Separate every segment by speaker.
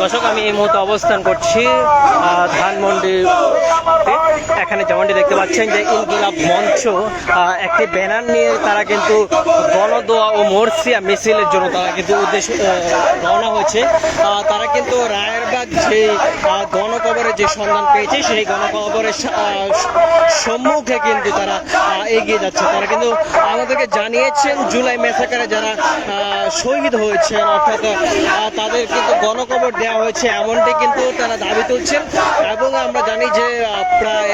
Speaker 1: দর্শক, আমি এই মুহূর্তে অবস্থান করছি ধানমন্ডি এখানে যেমনটি দেখতে পাচ্ছেন যে ইনকিলাব মঞ্চ একটি ব্যানার নিয়ে তারা কিন্তু গণদোয়া ও মোরসিয়া মিছিলের জন্য তারা কিন্তু উদ্দেশ্য রওনা হয়েছে। তারা কিন্তু রায়েরবাগ আহ, গণকবরের যে সন্ধান পেয়েছে সেই গণকবরের সম্মুখে কিন্তু তারা এগিয়ে যাচ্ছে। তারা কিন্তু আমাদেরকে জানিয়েছেন জুলাই মেসাকারে যারা শহীদ হয়েছেন অর্থাৎ তাদের কিন্তু গণকবর দেওয়া হয়েছে এমনটি কিন্তু তারা দাবি তুলছেন। এবং আমরা জানি যে প্রায়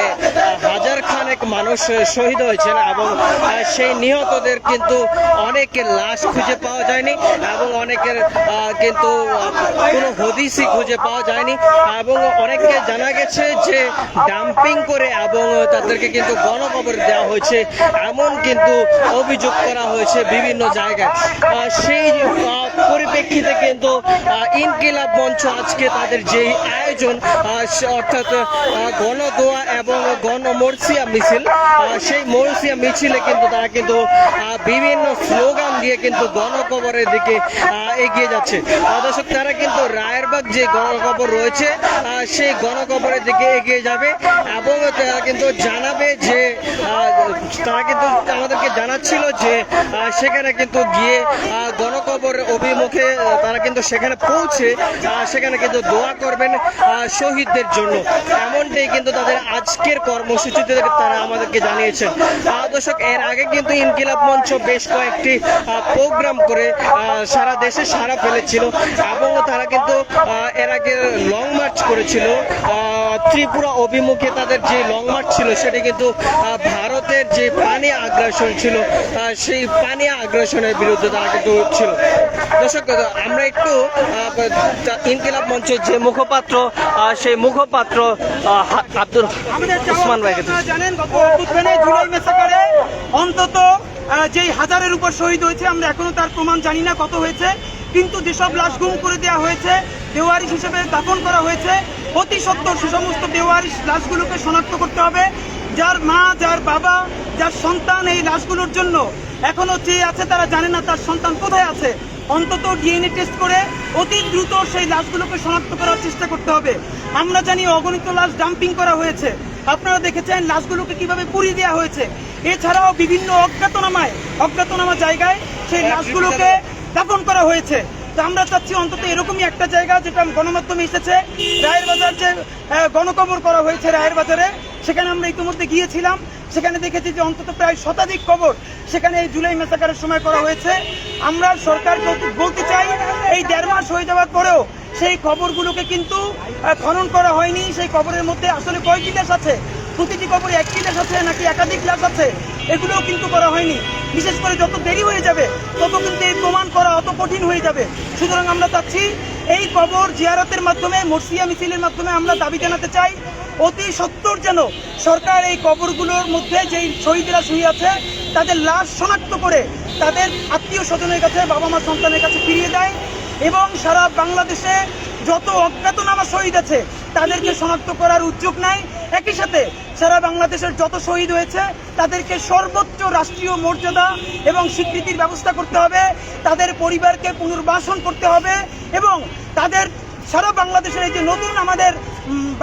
Speaker 1: হাজার খানেক মানুষ শহীদ হয়েছেন এবং সেই নিহতদের কিন্তু অনেকের লাশ খুঁজে পাওয়া যায়নি এবং অনেকের কিন্তু কোনো হদিসই খুঁজে পাওয়া যায়নি এবং অনেককে জানা গেছে যে ডাম্পিং করে এবং তাদেরকে কিন্তু গণকবর দেওয়া হয়েছে, এমন কিন্তু অভিযোগ করা হয়েছে বিভিন্ন জায়গায়। সেই পরিপ্রেক্ষিতে কিন্তু ইনকিলাব মঞ্চ আজকে তাদের যে আয়োজন অর্থাৎ গণদোয়া এবং গণমর্সিয়া মিছিল সেই মর্সিয়া মিছিলে কিন্তু তারা কিন্তু বিভিন্ন স্লোগান দিয়ে কিন্তু গণকবরের দিকে এগিয়ে যাচ্ছে। দর্শক, তারা কিন্তু রায়েরবাগ যে গণকবর রয়েছে সেই গণকবরের দিকে এগিয়ে যাবে এবং তারা কিন্তু জানাবে যে তারা কিন্তু আমাদেরকে জানাচ্ছিল যে সেখানে কিন্তু গিয়ে গণকবর অভিমুখে তারা কিন্তু সেখানে পৌঁছে সেখানে কিন্তু দোয়া করবেন শহীদদের জন্য। এমনটাই কিন্তু তাদের আজকের কর্মসূচিতে তারা আমাদেরকে জানিয়েছেন। দর্শক, এর আগে কিন্তু ইনকিলাব মঞ্চ বেশ কয়েকটি প্রোগ্রাম করে সারা দেশে সারা ফেলেছিল এবং তারা কিন্তু এর আগে লং মার্চ করেছিল। ত্রিপুরা অভিমুখে তাদের যে লং মার্চ ছিল, সেটি কিন্তু ভারতের যে পানি আগ্রাসন ছিল সেই পানি আগ্রাসনের বিরুদ্ধে তারা কিন্তু ছিল দর্শক, আমরা একটু ইনকিলাব মঞ্চের যে মুখপাত্র সেই মুখপাত্র আব্দুল উসমান ভাইকে
Speaker 2: জানেন অন্তত যেই হাজারের উপর শহীদ হয়েছে, আমরা এখনও তার প্রমাণ জানি না কত হয়েছে। কিন্তু যেসব লাশ গুম করে দেওয়া হয়েছে দেওয়ারিশ হিসেবে দাফন করা হয়েছে অতি সত্তর সে সমস্ত দেওয়ারিশ লাশগুলোকে শনাক্ত করতে হবে। যার মা যার বাবা যার সন্তান এই লাশগুলোর জন্য এখনও চেয়ে আছে তারা জানে না তার সন্তান কোথায় আছে। অন্তত ডিএনএ টেস্ট করে অতি দ্রুত সেই লাশগুলোকে শনাক্ত করার চেষ্টা করতে হবে। আমরা জানি অগণিত লাশ ডাম্পিং করা হয়েছে। আপনারা দেখেছেন লাশগুলোকে কীভাবে পুড়িয়ে দেওয়া হয়েছে। এছাড়াও বিভিন্ন অজ্ঞাতনামায় অজ্ঞাতনামা জায়গায় সেই লাশগুলোকে দাফন করা হয়েছে। তো আমরা চাচ্ছি অন্তত এরকমই একটা জায়গা যেটা গণমাধ্যমে এসেছে। রায়ের বাজার যে গণকবর করা হয়েছে রায়ের বাজারে, সেখানে আমরা ইতিমধ্যে গিয়েছিলাম। সেখানে দেখেছি যে অন্তত প্রায় শতাধিক কবর সেখানে এই জুলাই মেসাকারের সময় করা হয়েছে। আমরা সরকারকে বলতে চাই, এই দেড় মাস হয়ে যাওয়ার পরেও সেই কবরগুলোকে কিন্তু খনন করা হয়নি। সেই কবরের মধ্যে আসলে কয়টি লাশ আছে? প্রতিটি কবরে একটি লাশ আছে নাকি একাধিক লাশ আছে? এগুলোও কিন্তু করা হয়নি। বিশেষ করে যত দেরি হয়ে যাবে, তত কিন্তু এই প্রমাণ করা অত কঠিন হয়ে যাবে। সুতরাং আমরা চাচ্ছি, এই কবর জিয়ারতের মাধ্যমে, মর্সিয়া মিছিলের মাধ্যমে আমরা দাবি জানাতে চাই, অতি সত্তর যেন সরকার এই কবরগুলোর মধ্যে যেই শহীদরা শুয়ে আছে, তাদের লাশ শনাক্ত করে তাদের আত্মীয় স্বজনের কাছে বাবা মা সন্তানের কাছে ফিরিয়ে দেয় এবং সারা বাংলাদেশে যত অজ্ঞাতনামা শহীদ আছে, তাদেরকে শনাক্ত করার উদ্যোগ নেয় একই সাথে সারা বাংলাদেশের যত শহীদ হয়েছে, তাদেরকে সর্বোচ্চ রাষ্ট্রীয় মর্যাদা এবং স্বীকৃতির ব্যবস্থা করতে হবে। তাদের পরিবারকে পুনর্বাসন করতে হবে এবং তাদের সারা বাংলাদেশের এই যে নতুন আমাদের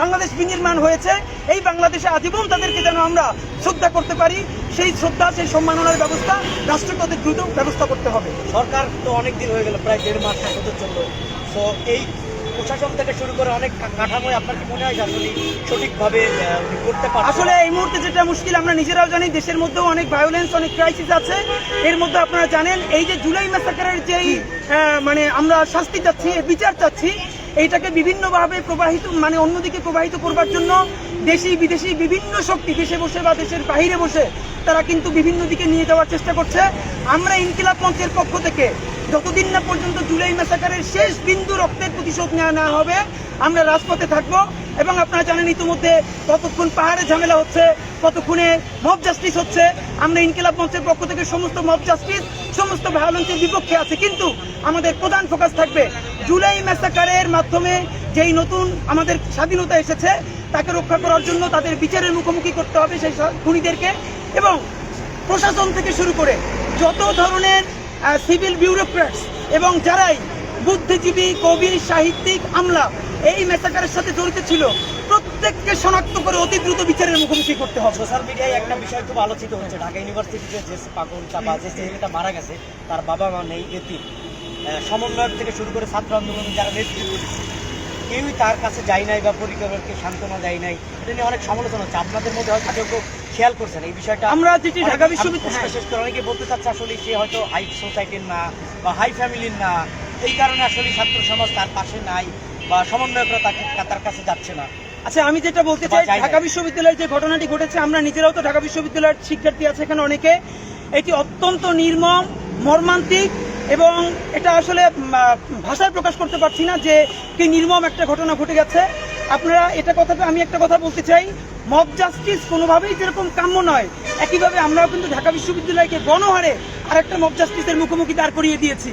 Speaker 2: বাংলাদেশ বিনির্মাণ হয়েছে, এই বাংলাদেশে আজীবন তাদেরকে যেন আমরা শ্রদ্ধা করতে পারি। সেই শ্রদ্ধা, সেই সম্মাননার ব্যবস্থা রাষ্ট্রকে অতি দ্রুত ব্যবস্থা করতে হবে।
Speaker 3: সরকার তো অনেক দিন হয়ে গেল, প্রায় দেড় মাস চলল। তো এই প্রশাসন থেকে শুরু করে অনেক কা- কাঠামোয় আপনার কি মনে হয় আসলে সঠিকভাবে করতে পারছেন?
Speaker 2: আসলে এই মুহূর্তে যেটা মুশকিল, আমরা নিজেরাও জানি দেশের মধ্যেও অনেক ভায়োলেন্স অনেক ক্রাইসিস আছে। এর মধ্যে আপনারা জানেন, এই যে জুলাই ম্যাসাকারের যেই মানে আমরা শাস্তি চাচ্ছি, বিচার চাচ্ছি, এইটাকে বিভিন্নভাবে প্রবাহিত মানে অন্যদিকে প্রবাহিত করবার জন্য দেশি, বিদেশি বিভিন্ন শক্তি, দেশে বসে বা দেশের বাইরে বসে, তারা কিন্তু বিভিন্ন দিকে নিয়ে যাওয়ার চেষ্টা করছে। আমরা ইনকিলাব মঞ্চের পক্ষ থেকে যতদিন না পর্যন্ত জুলাই ম্যাসাকারের শেষ বিন্দু রক্তের প্রতিশোধ নেওয়া না হবে, আমরা রাজপথে থাকব। এবং আপনারা জানেন ইতিমধ্যে কতক্ষণ পাহাড়ে ঝামেলা হচ্ছে কতক্ষণে মব জাস্টিস হচ্ছে। আমরা ইনকিলাব মঞ্চের পক্ষ থেকে সমস্ত মব জাস্টিস সমস্ত ভায়োলেন্সের বিপক্ষে আছে। কিন্তু আমাদের প্রধান ফোকাস থাকবে জুলাই ম্যাসাকারের মাধ্যমে যেই নতুন আমাদের স্বাধীনতা এসেছে, তাকে রক্ষা করার জন্য তাদের বিচারের মুখোমুখি করতে হবে সেই খুনিদেরকে। এবং প্রশাসন থেকে শুরু করে যত ধরনের সিভিল বিউরোক্র্যাটস এবং যারাই বুদ্ধিজীবী, কবি, সাহিত্যিক, আমলা, এই মেসাকারের সাথে জড়িত ছিল, প্রত্যেককে শনাক্ত করে অতি দ্রুত বিচারের মুখোমুখি করতে হবে।
Speaker 3: সোশ্যাল মিডিয়ায় একটা বিষয় খুব আলোচিত হয়েছে। ঢাকা ইউনিভার্সিটিতে যে পাগল চাপা যে ছেলেটা মারা গেছে, তার বাবা মা নেই এটি সমন্বয়ক থেকে শুরু করে ছাত্র আন্দোলনে যারা নেতৃত্ব কেউই তার কাছে যায় নাই বা পরিবারকে সান্ত্বনা দেয় নাই এটা নিয়ে অনেক সমালোচনা হচ্ছে। আপনাদের মধ্যে হয়তো কেউ কেউ খেয়াল করছেন এই বিষয়টা।
Speaker 2: আমরা যেটি ঢাকা বিশ্ববিদ্যালয়-
Speaker 3: শেষ করে অনেকে বলতে চাচ্ছে আসলে সে হয়তো হাই সোসাইটির না বা হাই ফ্যামিলির না। এই কারণে আসলে ছাত্র সমাজ তার পাশে নাই বা সমন্বয়করা তাকে তার কাছে যাচ্ছে না।
Speaker 2: আচ্ছা আমি যেটা বলতে চাই ঢাকা বিশ্ববিদ্যালয়ের যে ঘটনাটি ঘটেছে আমরা নিজেরাও তো ঢাকা বিশ্ববিদ্যালয়ের শিক্ষার্থী আছে এখানে অনেকে। এটি অত্যন্ত নির্মম মর্মান্তিক এবং এটা আসলে ভাষায় প্রকাশ করতে পারছি না যে কি নির্মম একটা ঘটনা ঘটে গেছে। আপনারা এটা কথাটা, আমি একটা কথা বলতে চাই। মব জাস্টিস কোনোভাবেই যেরকম কাম্য নয়। একইভাবে আমরাও কিন্তু ঢাকা বিশ্ববিদ্যালয়কে গণহারে আর একটা মব জাস্টিসের মুখোমুখি দাঁড় করিয়ে দিয়েছি।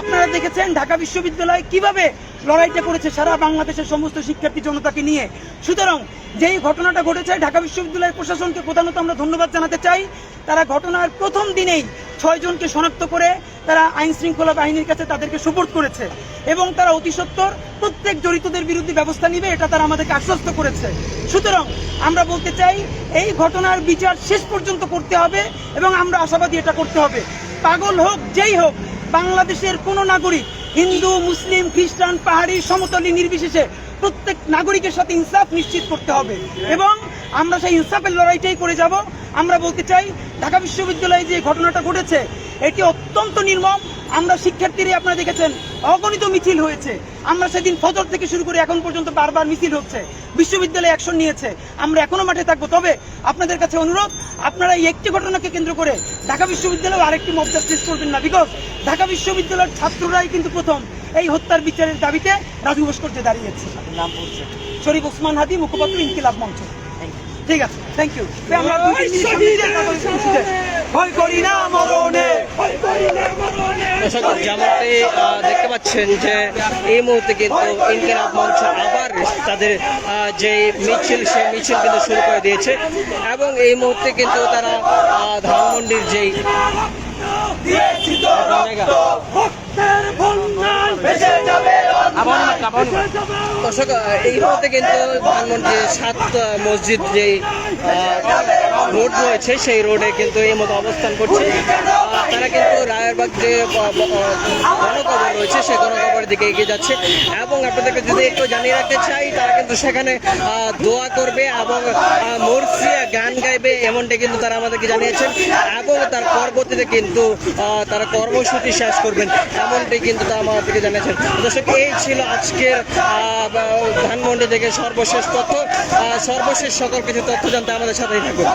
Speaker 2: আপনারা দেখেছেন ঢাকা বিশ্ববিদ্যালয় কীভাবে লড়াইটা করেছে সারা বাংলাদেশের সমস্ত শিক্ষার্থী জনতাকে নিয়ে। সুতরাং যেই ঘটনাটা ঘটেছে, ঢাকা বিশ্ববিদ্যালয়ের প্রশাসনকে প্রধানত আমরা ধন্যবাদ জানাতে চাই। তারা ঘটনার প্রথম দিনেই ছয়জনকে শনাক্ত করে তারা আইন শৃঙ্খলা বাহিনীর কাছে তাদেরকে সুপোর্ট করেছে এবং তারা অতি সত্তর প্রত্যেক জড়িতদের বিরুদ্ধে ব্যবস্থা নিবে, এটা তারা আমাদেরকে আশ্বস্ত করেছে। সুতরাং আমরা বলতে চাই, এই ঘটনার বিচার শেষ পর্যন্ত করতে হবে এবং আমরা আশাবাদী এটা করতে হবে। পাগল হোক, যেই হোক, বাংলাদেশের কোনো নাগরিক হিন্দু, মুসলিম, খ্রিস্টান, পাহাড়ি, সমতলী, নির্বিশেষে প্রত্যেক নাগরিকের সাথে ইনসাফ নিশ্চিত করতে হবে। এবং আমরা সেই ইনসাফের লড়াইটাই করে যাব। আমরা বলতে চাই, ঢাকা বিশ্ববিদ্যালয়ে যে ঘটনাটা ঘটেছে এটি অত্যন্ত নির্মম। আমরা শিক্ষার্থীরা আপনারা দেখেছেন অগণিত মিছিল হয়েছে। আমরা সেদিন ফজর থেকে শুরু করে এখন পর্যন্ত বারবার মিছিল হচ্ছে। বিশ্ববিদ্যালয়ে অ্যাকশন নিয়েছে। আমরা এখনও মাঠে থাকব। তবে আপনাদের কাছে অনুরোধ আপনারা এই একটি ঘটনাকে কেন্দ্র করে ঢাকা বিশ্ববিদ্যালয়ে আরেকটি মব জাস্টিস করবেন না। বিকজ ঢাকা বিশ্ববিদ্যালয়ের ছাত্ররাই কিন্তু প্রথম এই হত্যার বিচারের দাবিতে রাজু ভাস্কর্যে দাঁড়িয়েছে।
Speaker 3: নাম বলছেন?
Speaker 2: শরীফ ওসমান হাদি মুখপাত্র ইনকিলাব মঞ্চ। ঠিক আছে থ্যাংক ইউ আমরা ভয় করি না মরণে।
Speaker 1: যেমনটি দেখতে পাচ্ছেন যে এই মুহূর্তে কিন্তু ইনকিলাব মঞ্চ আবার তাদের আহ, যে মিছিল সেই মিছিল কিন্তু শুরু করে দিয়েছে। এবং এই মুহূর্তে কিন্তু তারা আহ, ধানমন্ডির যেই
Speaker 2: ভক্তের ভেসে যাবে
Speaker 1: দর্শক এই মুহূর্তে কিন্তু ধানমন্ডি সাত মসজিদ যেই রোড রয়েছে সেই রোডে কিন্তু এই মতো অবস্থান করছে। তারা কিন্তু রায়েরবাগ যে গণকবর রয়েছে সেই গণকবরের দিকে এগিয়ে যাচ্ছে। এবং আপনাদেরকে যদি একটু জানিয়ে রাখতে চাই, তারা কিন্তু সেখানে দোয়া করবে এবং মুরসিয়া গান গাইবে এমনটি কিন্তু তারা আমাদেরকে জানিয়েছেন। এবং তার পরবর্তীতে কিন্তু তারা কর্মসূচি শেষ করবেন এমনটি কিন্তু তারা আমাদেরকে জানিয়েছেন। দর্শক, এই ছিল আজকের ধানমন্ডি থেকে সর্বশেষ তথ্য। সর্বশেষ সকল কিছু তথ্য জানতে আমাদের সাথেই থাকুন।